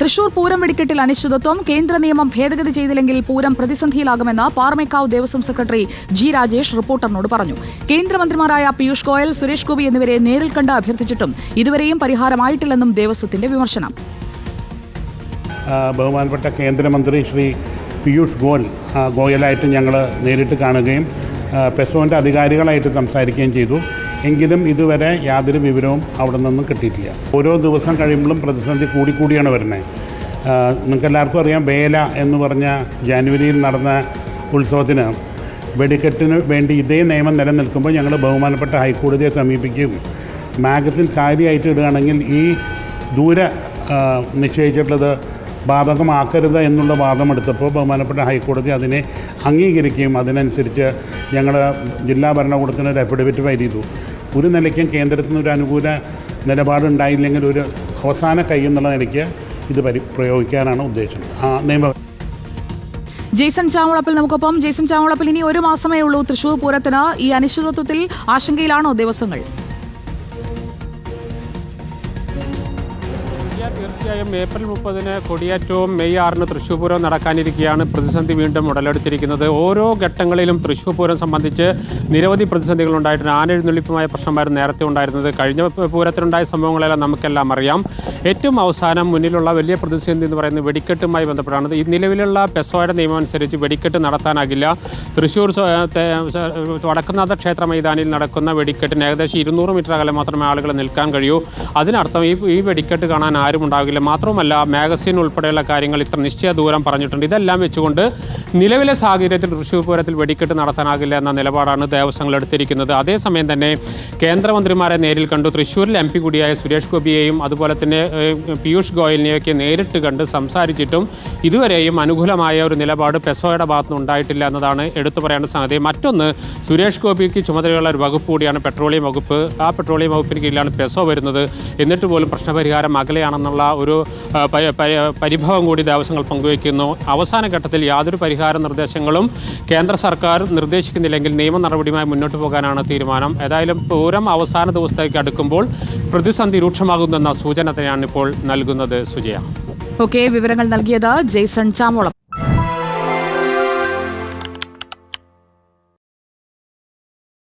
തൃശൂർ പൂരം വെടിക്കെട്ടിൽ അനിശ്ചിതത്വം. കേന്ദ്ര നിയമം ഭേദഗതി ചെയ്തില്ലെങ്കിൽ പൂരം പ്രതിസന്ധിയിലാകുമെന്ന് പാറമേക്കാവ് ദേവസ്വം സെക്രട്ടറി ജി രാജേഷ് റിപ്പോർട്ടറിനോട് പറഞ്ഞു. കേന്ദ്രമന്ത്രിമാരായ പീയൂഷ് ഗോയൽ സുരേഷ് ഗോപി എന്നിവരെ നേരിൽ കണ്ട് അഭ്യർത്ഥിച്ചിട്ടും ഇതുവരെയും പരിഹാരമായിട്ടില്ലെന്നും ദേവസ്വത്തിന്റെ വിമർശനം. ബഹുമാനപ്പെട്ട കേന്ദ്രമന്ത്രി ശ്രീ പീയൂഷ് ഗോയൽ ഗോയലായിട്ട് ഞങ്ങൾ നേരിട്ട് കാണുകയും പെസോന്റെ അധികാരികളായിട്ട് സംസാരിക്കുകയും ചെയ്തു. എങ്കിലും ഇതുവരെ യാതൊരു വിവരവും അവിടെ നിന്നും കിട്ടിയിട്ടില്ല. ഓരോ ദിവസം കഴിയുമ്പോഴും പ്രതിസന്ധി കൂടിക്കൂടിയാണ് വരുന്നത്. നിങ്ങൾക്ക് എല്ലാവർക്കും അറിയാം വേല എന്ന് പറഞ്ഞ ജാനുവരിയിൽ നടന്ന ഉത്സവത്തിന് വെടിക്കെട്ടിന് വേണ്ടി ഇതേ നിയമം നിലനിൽക്കുമ്പോൾ ഞങ്ങൾ ബഹുമാനപ്പെട്ട ഹൈക്കോടതിയെ സമീപിക്കും മാഗസിൻ കാര്യമായിട്ട് ഇടുകയാണെങ്കിൽ ഈ ദൂരെ നിശ്ചയിച്ചിട്ടുള്ളത് ബാധകമാക്കരുത് എന്നുള്ള വാദം എടുത്തപ്പോൾ ബഹുമാനപ്പെട്ട ഹൈക്കോടതി അതിനെ അംഗീകരിക്കുകയും അതിനനുസരിച്ച് ഞങ്ങൾ ജില്ലാ ഭരണകൂടത്തിന് ഒരു അഫിഡവിറ്റ് ഫയൽ ചെയ്തു. ഒരു നിലയ്ക്കും കേന്ദ്രത്തിന് ഒരു അനുകൂല നിലപാടുണ്ടായില്ലെങ്കിൽ ഒരു അവസാന കൈ എന്നുള്ള നിലയ്ക്ക് ഇത് പരി പ്രയോഗിക്കാനാണ് ഉദ്ദേശം. ആ നിയമ ജെയ്സൺ ചാമുളപ്പിൽ നമുക്കൊപ്പം. ജെയ്സൺ ചാമുളപ്പിൽ ഇനി ഒരു മാസമേ ഉള്ളൂ. തൃശൂർ പൂരത്തിന് ഈ അനിശ്ചിതത്വത്തിൽ ആശങ്കയിലാണോ ദേവസ്വങ്ങൾ തീർച്ചയായും ഏപ്രിൽ മുപ്പതിന് കൊടിയേറ്റവും മെയ് ആറിന് തൃശ്ശൂർ പൂരം നടക്കാനിരിക്കുകയാണ് പ്രതിസന്ധി വീണ്ടും ഉടലെടുത്തിരിക്കുന്നത്. ഓരോ ഘട്ടങ്ങളിലും തൃശ്ശൂർ പൂരം സംബന്ധിച്ച് നിരവധി പ്രതിസന്ധികൾ ഉണ്ടായിട്ടുണ്ട് ആനെഴുന്നള്ളിപ്പുമായ പ്രശ്നമായിരുന്നു നേരത്തെ ഉണ്ടായിരുന്നത്. കഴിഞ്ഞ പൂരത്തിലുണ്ടായ സംഭവങ്ങളെല്ലാം നമുക്കെല്ലാം അറിയാം. ഏറ്റവും അവസാനം മുന്നിലുള്ള വലിയ പ്രതിസന്ധി എന്ന് പറയുന്നത് വെടിക്കെട്ടുമായി ബന്ധപ്പെട്ടാണ്. ഈ നിലവിലുള്ള പെസോയുടെ നിയമം അനുസരിച്ച് വെടിക്കെട്ട് നടത്താനാകില്ല. തൃശ്ശൂർ വടക്കുന്നാഥ ക്ഷേത്ര മൈതാനിയിൽ നടക്കുന്ന വെടിക്കെട്ടിന് ഏകദേശം ഇരുന്നൂറ് മീറ്റർ അകലെ മാത്രമേ ആളുകൾ നിൽക്കാൻ കഴിയൂ. അതിനർത്ഥം ഈ ഈ വെടിക്കെട്ട് കാണാൻ ആരും ഉണ്ടാകില്ല മാത്രമല്ല മാഗസിൻ ഉൾപ്പെടെയുള്ള കാര്യങ്ങൾ ഇത്ര നിശ്ചയ ദൂരം പറഞ്ഞിട്ടുണ്ട്. ഇതെല്ലാം വെച്ചുകൊണ്ട് നിലവിലെ സാഹചര്യത്തിൽ തൃശ്ശൂർ പൂരത്തിൽ വെടിക്കെട്ട് നടത്താനാകില്ല എന്ന നിലപാടാണ് ദേവസ്വങ്ങൾ എടുത്തിരിക്കുന്നത്. അതേസമയം തന്നെ കേന്ദ്രമന്ത്രിമാരെ നേരിൽ കണ്ടു. തൃശ്ശൂരിൽ എം പി കൂടിയായ സുരേഷ് ഗോപിയെയും അതുപോലെ തന്നെ പീയൂഷ് ഗോയലിനെയൊക്കെ നേരിട്ട് കണ്ട് സംസാരിച്ചിട്ടും ഇതുവരെയും അനുകൂലമായ ഒരു നിലപാട് പെസോയുടെ ഭാഗത്തുനിന്ന് ഉണ്ടായിട്ടില്ല എന്നതാണ് എടുത്തു പറയേണ്ട സംഗതി. മറ്റൊന്ന് സുരേഷ് ഗോപിക്ക് ചുമതലയുള്ള ഒരു വകുപ്പ് കൂടിയാണ് പെട്രോളിയം വകുപ്പ്. ആ പെട്രോളിയം വകുപ്പിന് കീഴിലാണ് പെസോ വരുന്നത്. എന്നിട്ട് പോലും പ്രശ്നപരിഹാരം അകലെയാണെന്നുള്ള ഒരു പരിഭവം കൂടി ദേവസ്വങ്ങൾ പങ്കുവയ്ക്കുന്നു. അവസാന ഘട്ടത്തിൽ യാതൊരു പരിഹാര നിർദ്ദേശങ്ങളും കേന്ദ്ര സർക്കാർ നിർദ്ദേശിക്കുന്നില്ലെങ്കിൽ നിയമ നടപടിയുമായി മുന്നോട്ട് പോകാനാണ് തീരുമാനം. ഏതായാലും പൂരം അവസാന ദിവസത്തേക്ക് അടുക്കുമ്പോൾ പ്രതിസന്ധി രൂക്ഷമാകുന്നെന്ന സൂചന തന്നെയാണ് ഇപ്പോൾ നൽകുന്നത് സുജയ. ഓക്കെ വിവരങ്ങൾ നൽകിയത് ജെയ്സൺ ചാമുളം.